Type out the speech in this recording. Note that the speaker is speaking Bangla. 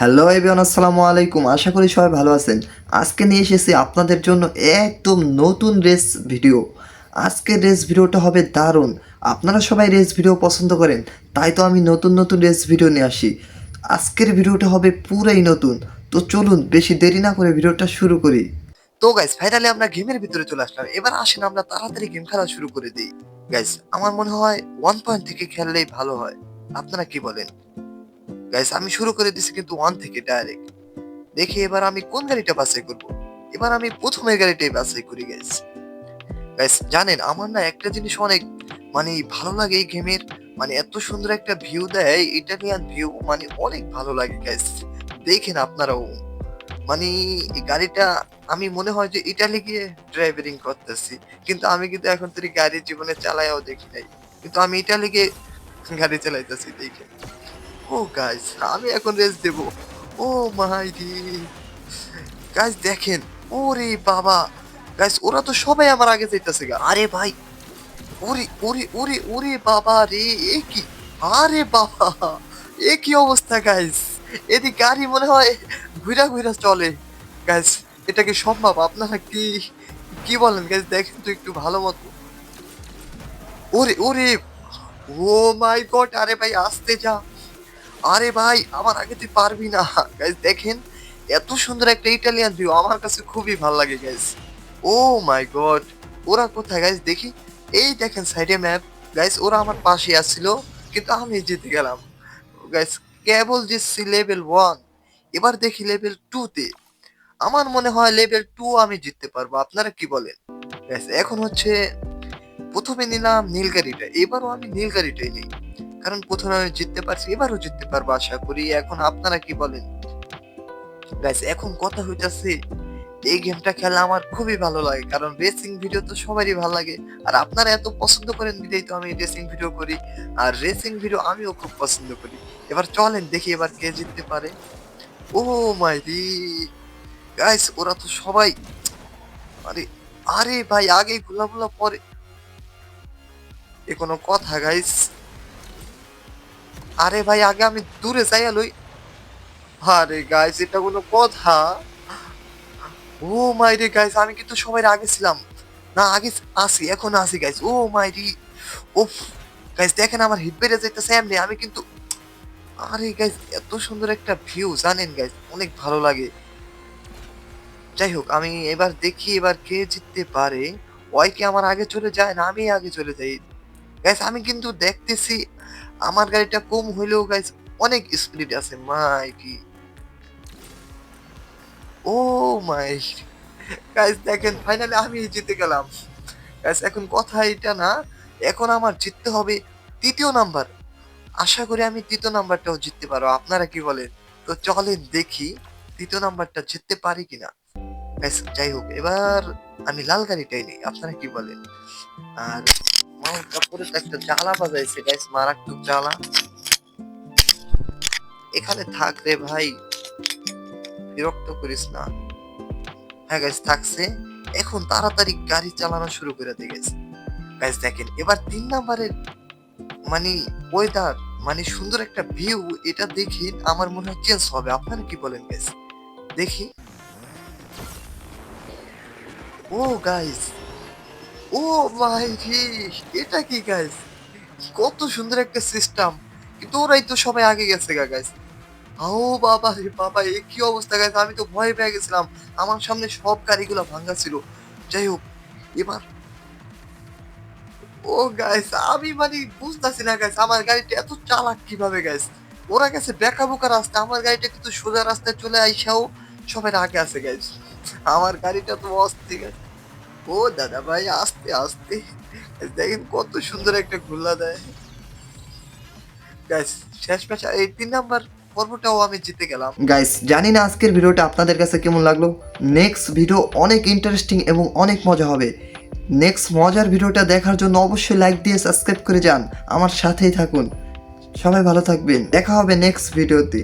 হ্যালো এভিয়ান আসসালামু আলাইকুম। আশা করি সবাই ভালো আছেন। আজকে নিয়ে এসেছি আপনাদের জন্য একদম নতুন রেস ভিডিও। আজকের রেস ভিডিওটা হবে দারুণ। আপনারা সবাই রেস ভিডিও পছন্দ করেন, তাই তো আমি নতুন নতুন রেস ভিডিও নিয়ে আসি। আজকের ভিডিওটা হবে পুরাই নতুন। তো চলুন, বেশি দেরি না করে ভিডিওটা শুরু করি। তো গাইস ফাইনালি আমরা গেমের ভিতরে চলে আসলাম। এবার আসেন, আমরা তাড়াতাড়ি গেম খেলা শুরু করে দিই। গাইস আমার মনে হয় ওয়ান পয়েন্ট থেকে খেললেই ভালো হয়। আপনারা কি বলেন? গাইস আমি শুরু করে দিছি কিন্তু ওয়ান থেকে ডাইরেক্ট দেখি এবার আমি কোন গাড়িটা বাছাই করব। এবার আমি প্রথমের গাড়িটাই বাছাই করি গাইস গাইস জানেন, আমার না একটা জিনিস অনেক মানে ভালো লাগে এই গেমের মানে এত সুন্দর একটা ভিউ দেয় ইটালিয়ান ভিউ মানে অনেক ভালো লাগে গাইস দেখেন আপনারাও। মানে এই গাড়িটা আমি মনে হয় যে ইটালি গিয়ে ড্রাইভারিং করতেছি। কিন্তু আমি কিন্তু এখন তোর গাড়ি জীবনে চালাইও দেখি নাই। কিন্তু আমি ইটালি গিয়ে গাড়ি চালাইতেছি দেখে ও গাইস আমি এখন রেস দেব। ও মাই গাইস দেখেন, ওরে বাবা। গাইস ওরা তো সবাই আমার আগে যাইতেছে গা। আরে ভাই, ওরে ওরে ওরে ওরে বাবা রে, এ কি? আরে বাবা, এ কি অবস্থা গাইস এদিকে গাড়ি মনে হয় ঘুরা ঘুরা চলে। গাইস এটা কি সম্ভব? আপনারা কি কি বলেন? গাইস দেখেন তো একটু ভালো মতো। ওরে ওরে, ও মাই গড আরে ভাই, আসতে যা। আরে ভাই, আমার আগে তুই পারবি না। গাইস দেখেন, এত সুন্দর একটা ইটালিয়ান ভিউ আমার কাছে খুবই ভালো লাগে গাইস ও মাই গড ওরা কোথায়? গাইস দেখি, এই দেখেন সাইডে ম্যাপ গাইস ওরা আমার পাশে আসছিল কিন্তু আমি জিতে গেলাম। গাইস কেবল জিতছি লেভেল ওয়ান এবার দেখি লেভেল টু তে। আমার মনে হয় লেভেল টু আমি জিততে পারব, আপনারা কি বলেন? এখন হচ্ছে, প্রথমে নিলাম নীল গাড়িটা এবারও আমি নীল গাড়িটাই নিই। কারণ প্রথমে আমি জিততে পারছি, এবারও জিততে পারব আশা করি। এখন আপনারা কি বলেন? গাইস এখন কথা হইতাছে, এই গেমটা খেলা আমার খুবই ভালো লাগে, কারণ রেসিং ভিডিও তো সবারই ভালো লাগে। আর আপনারা এত পছন্দ করেন বিধাই তো আমি রেসিং ভিডিও করি। আর রেসিং ভিডিও আমিও খুব পছন্দ করি। এবার চলেন, দেখি এবার কে জিততে পারে। ও মাই দি গাইস ওরা তো সবাই, আরে আরে ভাই, আগে গুলা গুলা পরে। এ কোনো কথা গাইস আরে ভাই, আগে আমি দূরে যাই লই। আরে গাইস এটা কোনো কথা। ও মাই রে গাইস আমি কিন্তু সবাই আগে ছিলাম। না, আগে আসি এখন আসি গাইস ও মাই রি ওফ গাইস দেখেন আমার হিট বেড়ে যাইতেছে এমনি। আমি কিন্তু আরে গাইস এত সুন্দর একটা ভিউ জানেন গাইস অনেক ভালো লাগে। যাই হোক, আমি এবার দেখি এবার কে জিততে পারে। ওই কি আমার আগে চলে যায় না আমি আগে চলে যাই? গাইস আমি কিন্তু দেখতেছি আমার গাড়িটা কম হইলেও গাইস অনেক স্পিড আছে, মাই কি। ও মাই গাইস দেখেন ফাইনালি আমি জিতে গেলাম। গাইস এখন কথা এটা না, এখন আমার জিততে হবে তৃতীয় নাম্বার আশা করি আমি তৃতীয় নাম্বারটাও জিততে পারব আপনারা কি বলেন? তো চলেন দেখি তৃতীয় নাম্বারটা জিততে পারি কিনা। যাই হোক, এবার আমি লাল গাড়িটাই নেই, আপনারা কি বলেন? আর একটা জ্বালা বাজাইছে গাইস মারাত্মক জ্বালা। এখানে থাক রে ভাই, বিরক্ত করিস না। হ্যাঁ গাইস থাকছে। এখন তাড়াতাড়ি গাড়ি চালানো শুরু করে দিয়ে গেছে গাইস দেখেন, এবার তিন নাম্বারের মানে ওয়েদার মানে সুন্দর একটা ভিউ এটা দেখে আমার মনে হয় চেঞ্জ হবে। আপনারা কি বলেন গাইস দেখি। ও গাইস ও মাই এটা কি গাইস কত সুন্দর একটা সিস্টেম কিন্তু ওরাই তো সবাই আগে গেছে গা গাইস ও বাবা রে বাবা, এ কি অবস্থা গাইস আমি তো ভয় পেয়ে গেছিলাম। আমার সামনে সব গাড়িগুলো ভাঙা ছিল। যাই হোক, এবার ও গাইস আমি মানে বুঝতেছি না গাইস আমার গাড়িটা এত চালাক কীভাবে গাইস ওরা গেছে বেকা বোকা রাস্তা, আমার গাড়িটা কিন্তু সোজা রাস্তায় চলে আইসাও সবাই আগে আছে গাইস আমার গাড়িটা তো অস্থির। গাইস ও দাদা ভাই আস্তে। আস্তে দেখেন কত সুন্দর একটা ঘুল্লা দেয়। গাইস শেষ ম্যাচ, এই তিন নাম্বার পর্বটাও আমি জিতে গেলাম। গাইস জানি না আজকের ভিডিওটা আপনাদের কাছে কেমন লাগল। নেক্সট ভিডিও অনেক ইন্টারেস্টিং এবং অনেক মজা হবে। নেক্সট মজার ভিডিওটা দেখার জন্য অবশ্যই লাইক দিয়ে সাবস্ক্রাইব করে যান। আমার সাথেই থাকুন। সবাই ভালো থাকবেন। দেখা হবে নেক্সট ভিডিওতে